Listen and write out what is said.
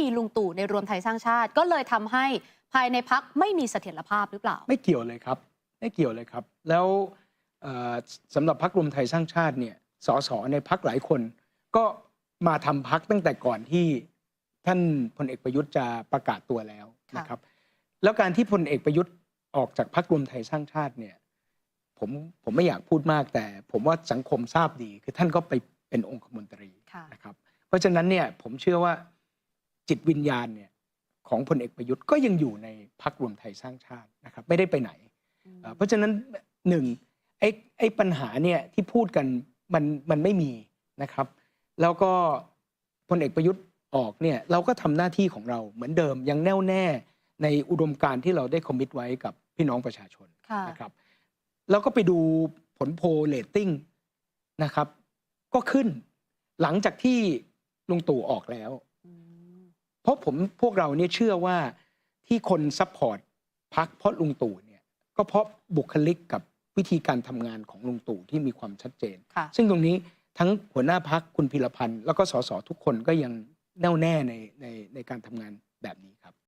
มีลุงตู่ในรวมไทยสร้างชาติ ก็เลยทำให้ภายในพักไม่มีเสถียรภาพหรือเปล่า ไม่เกี่ยวเลยครับ ไม่เกี่ยวเลยครับ แล้วเอ่อสำหรับพรรครวมไทยสร้างชาติเนี่ยสสในพักหลายคน ก็มาทำพักตั้งแต่ก่อนที่ท่านพลเอกประยุทธ์จะประกาศตัวแล้วค่ะนะครับ แล้วการที่พลเอกประยุทธ์ออกจากพรรครวมไทยสร้างชาติเนี่ยผมผมไม่อยากพูดมากแต่ผมว่าสังคมทราบดี คือท่านก็ไปเป็นองคมนตรีค่ะนะครับ เพราะฉะนั้นเนี่ยผมเชื่อว่า จิตวิญญาณเนี่ยของพลเอกประยุทธ์ก็ยังอยู่ในพรรครวมไทยสร้างชาตินะครับไม่ได้ไปไหนเอ่อเพราะฉะนั้นหนึ่งไอ้ไอ้ปัญหาเนี่ยที่พูดกันมันมันไม่มีนะครับ แล้วก็พลเอกประยุทธ์ออกเนี่ยเราก็ทำหน้าที่ของเราเหมือนเดิมยังแน่วแน่ในอุดมการณ์ที่เราได้คอมมิตไว้กับพี่น้องประชาชนค่ะนะครับแล้วก็ไปดูผลโพลเรตติ้งนะครับ ก็ขึ้นหลังจากที่ลุงตู่ออกแล้วอืมเพ ราะผมพวกเราเนี่ยเชื่อว่าที่คนซัพพอร์ตพักเพราะลุงตู่เนี่ยก็เพราะบุคลิกกับวิธีการทำงานของลุงตู่ที่มีความชัดเจน ซึ่งตรงนี้ทั้งหัวหน้าพักคุณพิรพันธ์แล้วก็สสทุกคนก็ยังแน่วแน่ในในในการทำงานแบบนี้ครับ